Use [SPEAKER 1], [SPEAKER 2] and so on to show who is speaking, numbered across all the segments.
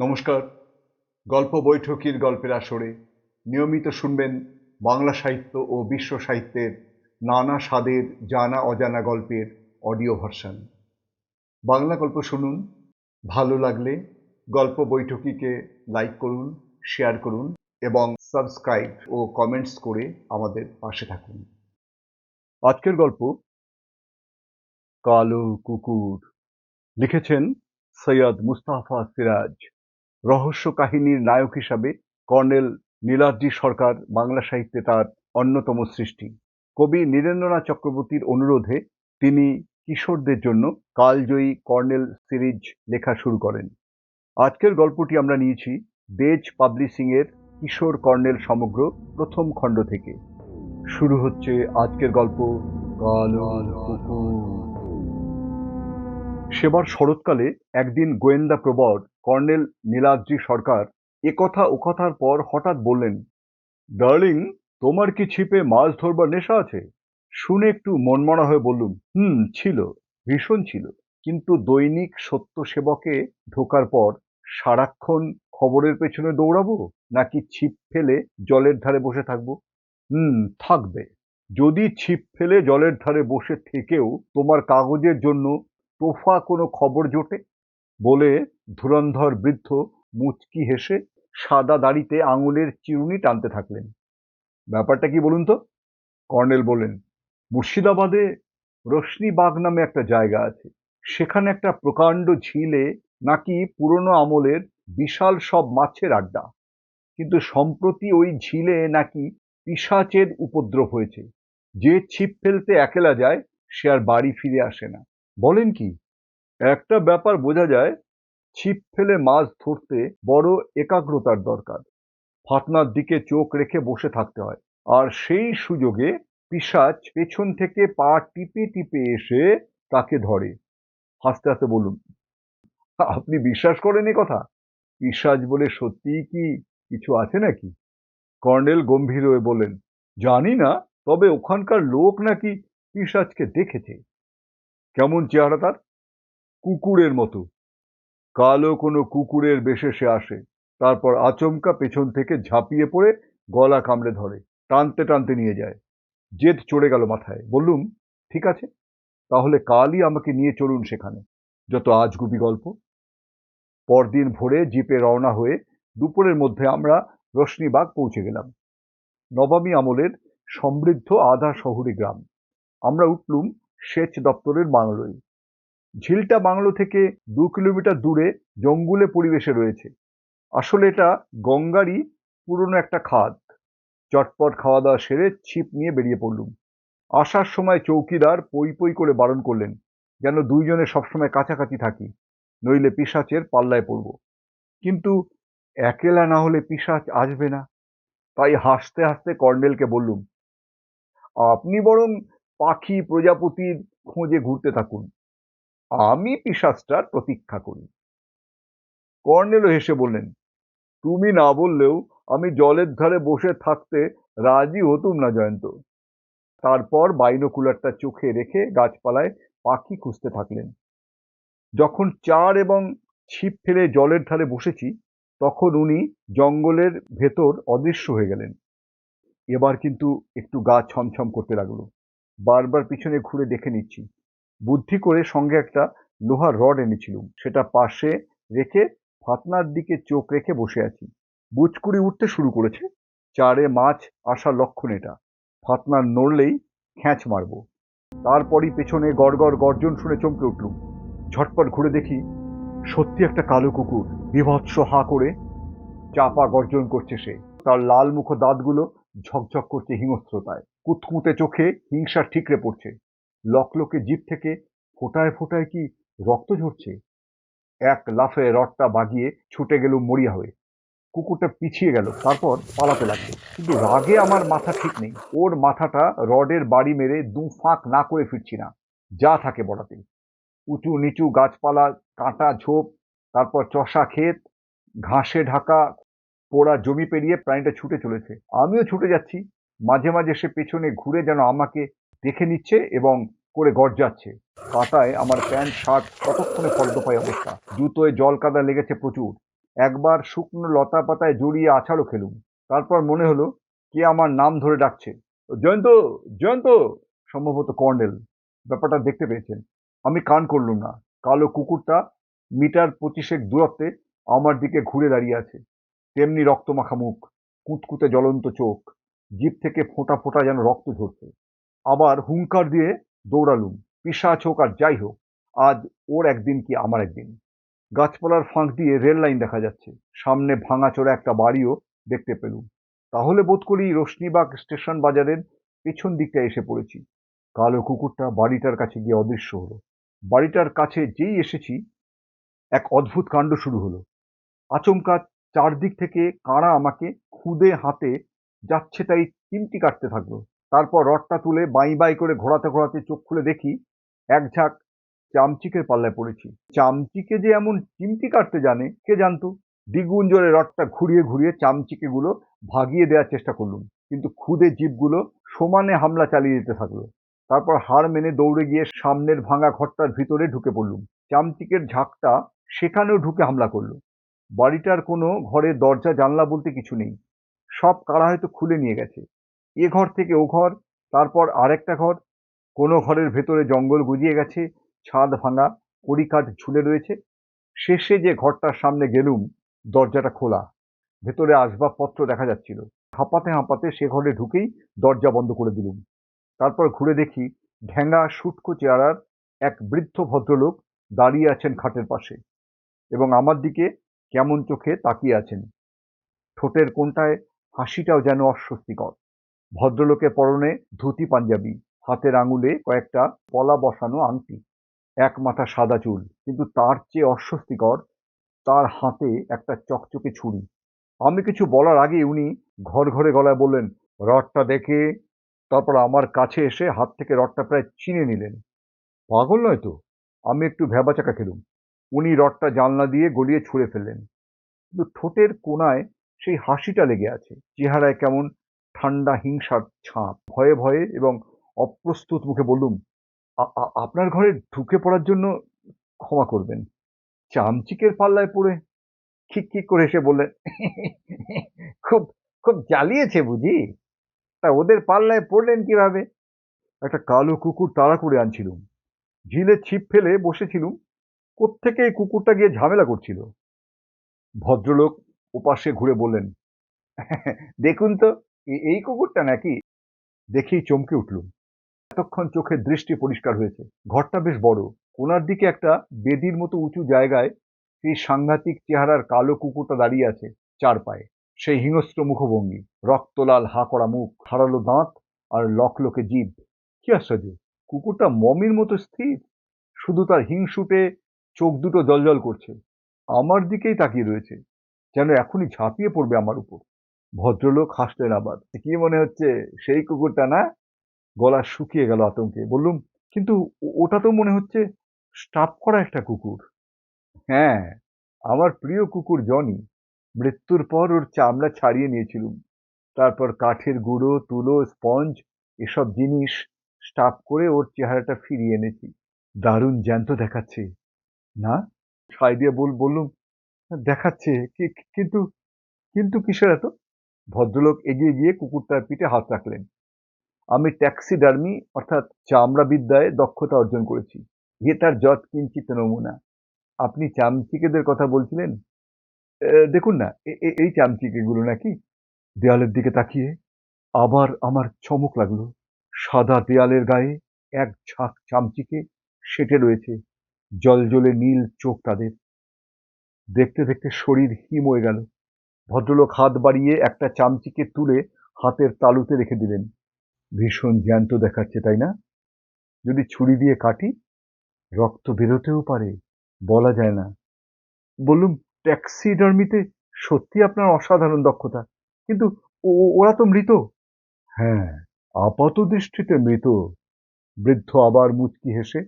[SPEAKER 1] নমস্কার। গল্প বৈঠকির গল্পের আসরে নিয়মিত শুনবেন বাংলা সাহিত্য ও বিশ্ব সাহিত্যের নানা স্বাদের জানা অজানা গল্পের অডিও ভার্সন। বাংলা গল্প শুনুন, ভালো লাগলে গল্প বৈঠকিকে লাইক করুন, শেয়ার করুন এবং সাবস্ক্রাইব ও কমেন্টস করে আমাদের পাশে থাকুন। আজকের গল্প কালো কুকুর। লিখেছেন সৈয়দ মুস্তাফা সিরাজ। রহস্য কাহিনীর নায়ক হিসাবে কর্নেল নীলাদ্রি সরকার বাংলা সাহিত্যে তার অন্যতম সৃষ্টি। কবি নীরেন্দ্রনাথ চক্রবর্তীর অনুরোধে তিনি কিশোরদের জন্য কালজয়ী কর্নেল সিরিজ লেখা শুরু করেন। আজকের গল্পটি আমরা নিয়েছি দেজ পাবলিশিং এর কিশোর কর্নেল সমগ্র প্রথম খণ্ড থেকে। শুরু হচ্ছে আজকের গল্প। কালো। সেবার শরৎকালে একদিন গোয়েন্দা প্রবর কর্নেল নীলাদ্রি সরকার একথা ওকথার পর হঠাৎ বললেন, ডার্লিং, তোমার কি ছিপে মাছ ধরবার নেশা আছে? শুনে একটু মনমরা হয়ে বললুম, হুম, ছিল, ভীষণ ছিল। কিন্তু দৈনিক সত্য সেবকে ঢোকার পর সারাক্ষণ খবরের পেছনে দৌড়াবো নাকি ছিপ ফেলে জলের ধারে বসে থাকব? হুম, থাকবে। যদি ছিপ ফেলে জলের ধারে বসে থেকেও তোমার কাগজের জন্য তোফা কোনো খবর জোটে? বলে ধুরন্ধর বৃদ্ধ মুচকি হেসে সাদা দাড়িতে আঙুলের চিরুনি টানতে থাকলেন। ব্যাপারটা কি বলুন তো? কর্নেল বললেন, মুর্শিদাবাদে রশ্মিবাগ নামে একটা জায়গা আছে। সেখানে একটা প্রকাণ্ড ঝিলে নাকি পুরনো আমলের বিশাল সব মাছের আড্ডা। কিন্তু সম্প্রতি ওই ঝিলে নাকি পিশাচের উপদ্রব হয়েছে। যে ছিপ ফেলতে একেলা যায়, সে আর বাড়ি ফিরে আসে না। বলেন কি, একটা ব্যাপার বোঝা যায়, ছিপ ফেলে মাছ ধরতে বড় একাগ্রতার দরকার। ফাতনার দিকে চোখ রেখে বসে থাকতে হয়। আর সেই সুযোগে পিশাচ পেছন থেকে পা টিপে টিপে এসে তাকে ধরে। হাসতে হাসতে বলুন, আপনি বিশ্বাস করেন এ কথা? পিশাচ বলে সত্যিই কি কিছু আছে নাকি? কর্নেল গম্ভীর হয়ে বললেন, জানি না, তবে ওখানকার লোক নাকি পিশাচকে দেখেছে। কেমন চেহারা তার? কুকুরের মতো। কালো কোনো কুকুরের বেশে সে আসে, তারপর আচমকা পেছন থেকে ঝাঁপিয়ে পড়ে, গলা কামড়ে ধরে, টানতে টানতে নিয়ে যায়। জেদ চড়ে গেল মাথায়, বললুম, ঠিক আছে, তাহলে কালই আমাকে নিয়ে চলুন সেখানে, যত আজগুবি গল্প। পরদিন ভোরে জিপে রওনা হয়ে দুপুরের মধ্যে আমরা রশ্মিবাগ পৌঁছে গেলাম। নবামী আমলের সমৃদ্ধ আধা শহুরে গ্রাম। আমরা উঠলুম সেচ দপ্তরের বাংলোয়। ঝিলটা বাংলো থেকে দু কিলোমিটার দূরে জঙ্গুলে পরিবেশে রয়েছে। আসলে এটা গঙ্গারই পুরনো একটা খাদ। চটপট খাওয়া দাওয়া সেরে ছিপ নিয়ে বেরিয়ে পড়লুম। আসার সময় চৌকিদার পই পই করে বারণ করলেন, যেন দুইজনে সবসময় কাছাকাছি থাকি, নইলে পিসাচের পাল্লায় পড়ব। কিন্তু একেলা না হলে পিসাচ আসবে না। তাই হাসতে হাসতে কর্নেলকে বললুম, আপনি বরং পাখি প্রজাপতির খোঁজে ঘুরতে থাকুন। আমি পিসাচটার প্রতীক্ষা করি। কর্নেলও হেসে বললেন, তুমি না বললেও আমি জলের ধারে বসে থাকতে রাজি হতুম না জয়ন্ত। তারপর বাইনোকুলারটা চোখে রেখে গাছপালায় পাখি খুঁজতে থাকলেন। যখন চার এবং ছিপ ফেলে জলের ধারে বসেছি, তখন উনি জঙ্গলের ভেতর অদৃশ্য হয়ে গেলেন। এবার কিন্তু একটু গা ছমছম করতে লাগল। বারবার পিছনে ঘুরে দেখে নিচ্ছি। বুদ্ধি করে সঙ্গে একটা লোহার রড এনেছিলুম। সেটা পাশে রেখে ফাতনার দিকে চোখ রেখে বসে আছি। বুচকুড়ি উঠতে শুরু করেছে। চারে মাছ আসার লক্ষণ এটা। ফাতনার নড়লেই খ্যাঁচ মারব। তারপরই পেছনে গড়গড় গর্জন শুনে চমকে উঠলুম। ঝটপট ঘুরে দেখি সত্যি একটা কালো কুকুর, বিভৎস হা করে চাপা গর্জন করছে সে। তার লাল মুখ দাঁতগুলো ঝকঝক করছে হিংস্রতায়। কুতকুতে চোখে হিংসা ঠিকরে পড়ছে। লকলকে জিপ থেকে ফোটায় ফোটায় কি রক্ত ঝরছে? এক লাফে রডটা বাগিয়ে ছুটে গেল মরিয়া হয়ে। কুকুরটা পিছিয়ে গেল, তারপর পালাতে লাগল। কিন্তু রাগে আমার মাথা ঠিক নেই। ওর মাথাটা রডের বাড়ি মেরে দু ফাঁক না করে ফিরছি না। যা থাকে বড়াতে উঁচু নিচু গাছপালা, কাঁটা ঝোপ, তারপর চষা ক্ষেত, ঘাসে ঢাকা, পোড়া জমি পেরিয়ে প্রাণীটা ছুটে চলেছে। আমিও ছুটে যাচ্ছি। মাঝে মাঝে সে পেছনে ঘুরে যেন আমাকে দেখে নিচ্ছে এবং করে গর্জাচ্ছে। কাঁটায় আমার প্যান্ট, শার্ট কতক্ষণে ফর্দ পায় অবস্থা? জুতোয় জল কাদা লেগেছে প্রচুর। একবার শুকনো লতা পাতায় জড়িয়ে আছাড়ও খেলুম। তারপর মনে হলো কে আমার নাম ধরে ডাকছে। জয়ন্ত জয়ন্ত! সম্ভবত কর্নেল। ব্যাপারটা দেখতে পেয়েছেন। আমি কান করলুম না। কালো কুকুরটা মিটার পঁচিশেক দূরত্বে আমার দিকে ঘুরে দাঁড়িয়ে আছে। তেমনি রক্তমাখা মুখ, কুতকুতে জ্বলন্ত চোখ। জিভ থেকে ফোঁটা ফোঁটা যেন রক্ত ঝরছে। আবার হুঙ্কার দিয়ে দৌড়ালুম। পিসাচ হোক আর যাই হোক, আজ ওর একদিন কি আমার একদিন? গাছপালার ফাঁক দিয়ে রেল লাইন দেখা যাচ্ছে। সামনে ভাঙাচোরা একটা বাড়িও দেখতে পেলুম। তাহলে বোধ করি রশ্মিবাগ স্টেশন বাজারের পেছন দিকটা এসে পড়েছি। কালো কুকুরটা বাড়িটার কাছে গিয়ে অদৃশ্য হলো। বাড়িটার কাছে যেই এসেছি, এক অদ্ভুত কাণ্ড শুরু হলো। আচমকা চারদিক থেকে কাঁড়া আমাকে খুদে হাতে যাচ্ছে তাই চিমটি কাটতে থাকল। তারপর রডটা তুলে বাই বাই করে ঘোরাতে ঘোরাতে চোখ খুলে দেখি এক ঝাঁক চামচিকের পাল্লায় পড়েছি। চামচিকে যে এমন চিমটি কাটতে জানে, কে জানতো? দ্বিগুণ জোরে রডটা ঘুরিয়ে ঘুরিয়ে চামচিকেগুলো ভাগিয়ে দেওয়ার চেষ্টা করলুম। কিন্তু খুদে জীবগুলো সমানে হামলা চালিয়ে যেতে থাকল। তারপর হাড় মেনে দৌড়ে গিয়ে সামনের ভাঙা ঘরটার ভিতরে ঢুকে পড়লুম। চামচিকের ঝাঁকটা সেখানেও ঢুকে হামলা করল। বাড়িটার কোনো ঘরে দরজা জানলা বলতে কিছু নেই। সব কারা হয়তো খুলে নিয়ে গেছে। এ ঘর থেকে ও ঘর, তারপর আরেকটা ঘর, কোনো ঘরের ভেতরে জঙ্গল গুজিয়ে গেছে, ছাদ ভাঙা কড়িকাঠ ঝুলে রয়েছে। শেষে যে ঘরটার সামনে গেলুম, দরজাটা খোলা। ভেতরে আসবাবপত্র দেখা যাচ্ছিল। হাঁপাতে হাঁপাতে সে ঘরে ঢুকেই দরজা বন্ধ করে দিলুম। তারপর ঘুরে দেখি ঢ্যাঙ্গা শুটকো চেয়ারার এক বৃদ্ধ ভদ্রলোক দাঁড়িয়ে আছেন খাটের পাশে এবং আমার দিকে কেমন চোখে তাকিয়ে আছেন। ঠোঁটের কোনটায় হাসিটাও যেন অস্বস্তিকর। ভদ্রলোকের পরনে ধুতি পাঞ্জাবি, হাতের আঙুলে কয়েকটা পলা বসানো আংটি, এক মাথা সাদা চুল, কিন্তু তার চেয়ে অস্বস্তিকর তার হাতে একটা চকচকে ছুরি। আমি কিছু বলার আগে উনি ঘর ঘরে গলায় বললেন রডটা দেখে তারপর আমার কাছে এসে হাত থেকে রডটা প্রায় চিনে নিলেন। পাগল নয় তো? আমি একটু ভ্যাবাচাকা খেলুম। উনি রডটা জানলা দিয়ে গলিয়ে ছুঁড়ে ফেললেন। কিন্তু ঠোঁটের কোনায় সেই হাসিটা লেগে আছে। চেহারায় কেমন ঠান্ডা হিংসার ছাপ। ভয়ে ভয়ে এবং অপ্রস্তুত মুখে বললুম, "আ- আ- আপনার ঘরে ঢুকে পড়ার জন্য ক্ষমা করবেন। চামচিকের পাল্লায় পড়ে খিক করে এসে বললেন খুব খুব জ্বালিয়েছে বুঝি? তা ওদের পাল্লায় পড়লেন কীভাবে? একটা কালো কুকুর তাড়া করে আনছিলুম। ঝিলে ছিপ ফেলে বসেছিলুম। কোত্থেকে এই কুকুরটা গিয়ে ঝামেলা করছিল? ভদ্রলোক ওপাশে ঘুরে বললেন, দেখুন তো এই কুকুরটা নাকি? দেখেই চমকে উঠলুম। এতক্ষণ চোখের দৃষ্টি পরিষ্কার হয়েছে। ঘরটা বেশ বড়। কোনার দিকে একটা বেদির মতো উঁচু জায়গায় সেই সাংঘাতিক চেহারার কালো কুকুরটা দাঁড়িয়ে আছে চার পায়ে। সেই হিংস্র মুখভঙ্গি। রক্তলাল হা করা মুখ হারালো দাঁত আর লকলকে জিভ কি আশ্চর্য! কুকুরটা মমির মতো স্থির। শুধু তার হিংসুটে চোখ দুটো জলজল করছে। আমার দিকেই তাকিয়ে রয়েছে। যেন এখনই ঝাঁপিয়ে পড়বে আমার উপর। ভদ্রলোক হাসলেন আবার। কি মনে হচ্ছে? সেই কুকুরটা না গলা শুকিয়ে গেল আতঙ্কে। বললুম, কিন্তু ওটা তো মনে হচ্ছে স্টাফ করা একটা কুকুর। হ্যাঁ আমার প্রিয় কুকুর জনি। মৃত্যুর পর ওর চামড়া ছাড়িয়ে নিয়েছিলুম। তারপর কাঠের গুঁড়ো, তুলো, স্পঞ্জ, এসব জিনিস স্টাফ করে ওর চেহারাটা ফিরিয়ে এনেছি। দারুণ জ্যান্ত দেখাচ্ছে। না? ছাই দিয়ে বল, বললুম দেখাচ্ছে কিন্তু কিন্তু কিসের এত ভদ্রলোক এগিয়ে গিয়ে কুকুরটার পিঠে হাত রাখলেন। আমি ট্যাক্সি ট্যাক্সিডার্মি, অর্থাৎ চামড়া বিদ্যায় দক্ষতা অর্জন করেছি। ইয়ে তার যৎ কিঞ্চিত নমুনা। আপনি চামচিকেদের কথা বলছিলেন? দেখুন না এই চামচিকেগুলো নাকি? দেয়ালের দিকে তাকিয়ে আবার আমার চমক লাগল। সাদা দেয়ালের গায়ে এক ঝাঁক চামচিকে সেটে রয়েছে। জল জলজলে নীল চোখ তাদের। দেখতে দেখতে শরীর হিম হয়ে গেল। ভদ্রলোক হাত বাড়িয়ে একটা চামচিকে তুলে হাতের তালুতে রেখে দিলেন। ভীষণ জ্যান্ত দেখাচ্ছে, তাই না? যদি ছুরি দিয়ে কাটি, রক্ত বেরোতেও পারে, বলা যায় না। বললুম ট্যাক্সিডার্মিতে সত্যি আপনার অসাধারণ দক্ষতা। কিন্তু ওরা তো মৃত। হ্যাঁ আপাত দৃষ্টিতে মৃত। বৃদ্ধ আবার মুচকি হেসে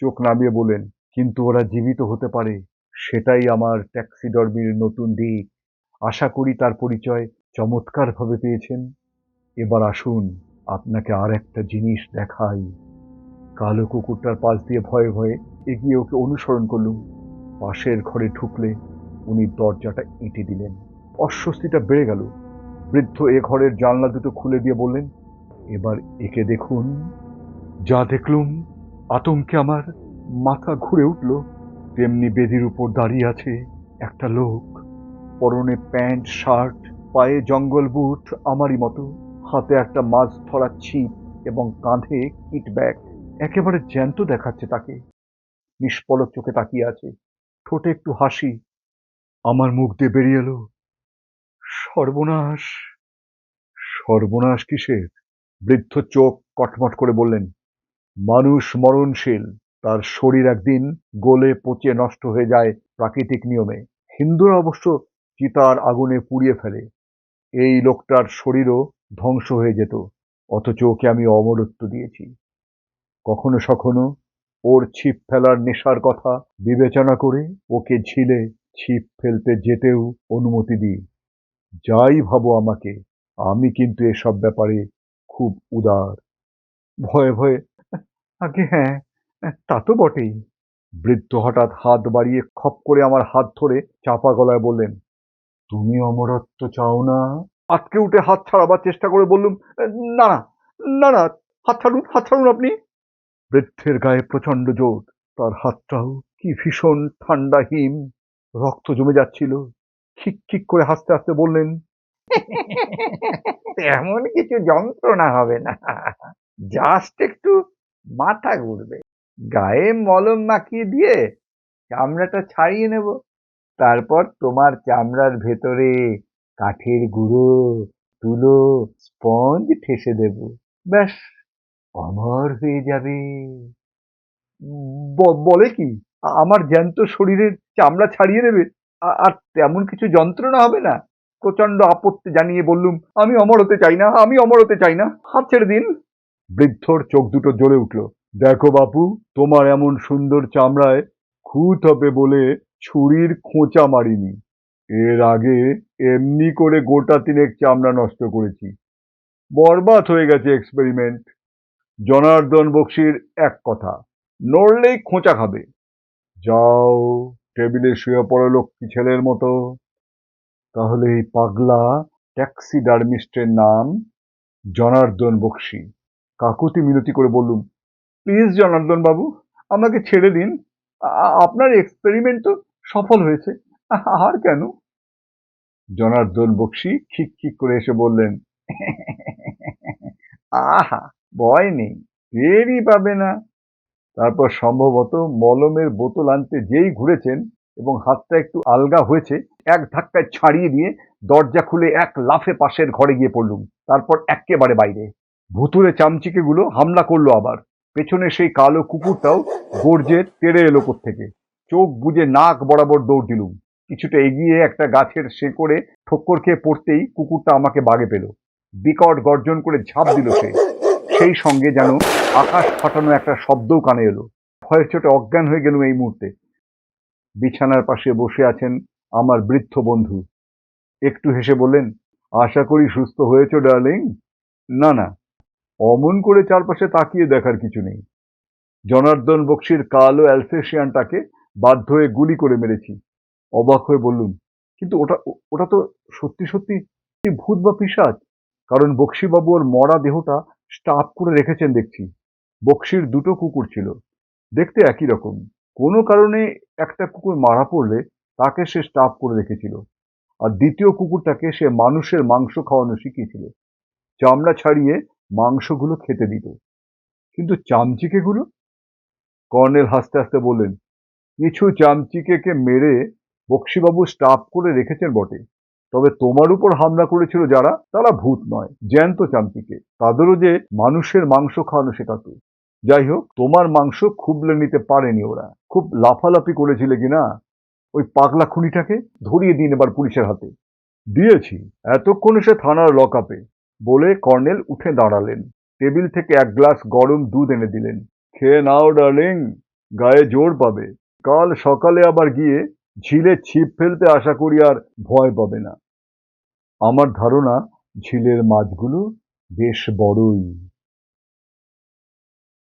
[SPEAKER 1] চোখ নামিয়ে বলেন কিন্তু ওরা জীবিত হতে পারে। সেটাই আমার ট্যাক্সিডর্মির নতুন দিক। আশা করি তার পরিচয় চমৎকারভাবে পেয়েছেন। এবার আসুন, আপনাকে আর একটা জিনিস দেখাই। কালো কুকুরটার পাশ দিয়ে ভয়ে ভয়ে এগিয়ে ওকে অনুসরণ করলুম। পাশের ঘরে ঢুকলে উনি দরজাটা এঁটে দিলেন। অস্বস্তিটা বেড়ে গেল। বৃদ্ধ এ ঘরের জানলা দুটো খুলে দিয়ে বললেন, এবার একে দেখুন। যা দেখলুম, আতঙ্কে আমার মাথা ঘুরে উঠল। তেমনি বেদির উপর দাঁড়িয়ে আছে একটা লোক। পরনে প্যান্ট, শার্ট, পায়ে জঙ্গল বুট, আমারই মতো। হাতে একটা মাছ ধরার ছিপ এবং কাঁধে কিট ব্যাগ। একেবারে জ্যান্ত দেখাচ্ছে তাকে। নিষ্পলক চোখে তাকিয়ে আছে। ঠোঁটে একটু হাসি। আমার মুখ দিয়ে বেরিয়ে এলো। সর্বনাশ! সর্বনাশ কিসের? বৃদ্ধ চোখ কটমট করে বললেন, মানুষ মরণশীল। তার শরীর একদিন গলে পচে নষ্ট হয়ে যায় প্রাকৃতিক নিয়মে। হিন্দুরা অবশ্য চিতার আগুনে পুড়িয়ে ফেলে। এই লোকটার শরীরও ধ্বংস হয়ে যেত, অথচ ওকে আমি অমরত্ব দিয়েছি। কখনো সখনো ওর ছিপ ফেলার নেশার কথা বিবেচনা করে ওকে ঝিলে ছিপ ফেলতে যেতেও অনুমতি দিই। যাই ভাবো আমাকে, আমি কিন্তু এসব ব্যাপারে খুব উদার। ভয়ে ভয়ে, আগে হ্যাঁ তা তো বটেই। বৃদ্ধ হঠাৎ হাত বাড়িয়ে খপ করে আমার হাত ধরে চাপা গলায় বললেন, তুমি অমরত্ব চাও না? আজকে উঠে হাত ছাড়াবার চেষ্টা করে বললুম না না না না, হাত ছাড়ুন হাত ছাড়ুন আপনি। বৃদ্ধের গায়ে প্রচণ্ড জোর, তার হাতটাও কি ভীষণ ঠান্ডা হিম রক্ত জমে যাচ্ছিল। খিক খিক করে হাসতে হাসতে বললেন,
[SPEAKER 2] তেমন কিছু যন্ত্রণা হবে না, জাস্ট একটু মাথা ঘুরবে। গায়ে মলম মাখিয়ে দিয়ে চামড়াটা ছাড়িয়ে নেব। তারপর তোমার চামড়ার ভেতরে কাঠের গুঁড়ো, তুলো, স্পঞ্জ ঠেসে দেব। ব্যাস, অমর হয়ে যাবে।
[SPEAKER 1] বলে কি, আমার জ্যান্ত শরীরের চামড়া ছাড়িয়ে নেবে আর তেমন কিছু যন্ত্রণা হবে না? প্রচণ্ড আপত্তি জানিয়ে বললুম, আমি অমর হতে চাই না, আমি অমর হতে চাই না। হাত ছেড়ে দিন। বৃদ্ধর চোখ দুটো জ্বলে উঠল। দেখো বাপু, তোমার এমন সুন্দর চামড়ায় খুঁত হবে বলে ছুরির খোঁচা মারিনি। এর আগে এমনি করে গোটা তিনেক চামড়া নষ্ট করেছি। বরবাদ হয়ে গেছে এক্সপেরিমেন্ট জনার্দন বক্সির এক কথা, নড়লেই খোঁচা খাবে। যাও, টেবিলে শুয়ে পড়ো লক্ষ্মী ছেলের মতো। তাহলে এই পাগলা ট্যাক্সিডার্মিস্টের নাম জনার্দন বক্সি। কাকুতি মিনতি করে বললুম প্লিজ জনার্দন বাবু, আমাকে ছেড়ে দিন। আপনার এক্সপেরিমেন্ট তো সফল হয়েছে। আর কেন? জনার্দন বক্সি খিক খিক করে এসে বললেন,
[SPEAKER 2] আহা, ভয় নেই টেরই পাবে না।
[SPEAKER 1] তারপর সম্ভবত মলমের বোতল আনতে যেই ঘুরেছেন এবং হাতটা একটু আলগা হয়েছে, এক ধাক্কায় ছাড়িয়ে দিয়ে দরজা খুলে এক লাফে পাশের ঘরে গিয়ে পড়লুম। তারপর এক্কেবারে বাইরে। ভুতুরে চামচিকেগুলো হামলা করল আবার। পেছনে সেই কালো কুকুরটাও গর্জে তেড়ে এলো থেকে চোখ বুজে নাক বরাবর দৌড় দিলুম। কিছুটা এগিয়ে একটা গাছের শেকড়ে ঠক্কর খেয়ে পড়তেই কুকুরটা আমাকে বাগে পেল। বিকট গর্জন করে ঝাঁপ দিল সে। সেই সঙ্গে যেন আকাশ ফাটানো একটা শব্দও কানে এলো। ভয়ের চোটে অজ্ঞান হয়ে গেলুম এই মুহূর্তে। বিছানার পাশে বসে আছেন আমার বৃদ্ধ বন্ধু। একটু হেসে বললেন, আশা করি সুস্থ হয়েছো, ডার্লিং? না না। অমন করে চারপাশে তাকিয়ে দেখার কিছু নেই। জনার্দন বক্সির কালো অ্যালসেশিয়ানটাকে বাধ্য হয়ে গুলি করে মেরেছি। অবাক হয়ে বললুম কিন্তু ওটা ওটা তো সত্যি সত্যি ভূত বা পিসাজ কারণ বক্সিবাবু ওর মরা দেহটা স্টাফ করে রেখেছেন দেখছি। বক্সির দুটো কুকুর ছিল। দেখতে একই রকম। কোনো কারণে একটা কুকুর মারা পড়লে তাকে সে স্টাফ করে রেখেছিল আর দ্বিতীয় কুকুরটাকে সে মানুষের মাংস খাওয়ানো শিখিয়েছিল। চামড়া ছাড়িয়ে মাংসগুলো খেতে দিত। কিন্তু চামচিকেগুলো? কর্নেল হাসতে হাসতে বললেন, কিছু চামচিকেকে মেরে বক্সিবাবু স্টাফ করে রেখেছেন বটে। তবে তোমার উপর হামলা করেছিল যারা, তারা ভূত নয়, জ্যান্ত চামচিকে। তাদেরও যে মানুষের মাংস খাওয়ানো শেখাতো। যাই হোক, তোমার মাংস খুবলে নিতে পারেনি ওরা। খুব লাফালাফি করেছিলে কিনা ওই পাগলা খুনিটাকে ধরিয়ে দিন এবার পুলিশের হাতে। দিয়েছি। এতক্ষণ সে থানার লকআপে বলে কর্নেল উঠে দাঁড়ালেন। টেবিল থেকে এক গ্লাস গরম দুধ এনে দিলেন। খেয়ে নাও, ডার্লিং, গায়ে জোর পাবে। কাল সকালে আবার গিয়ে ঝিলে ছিপ ফেলতে আশা করি আর ভয় পাবে না। আমার ধারণা, ঝিলের মাছগুলো বেশ বড়ই।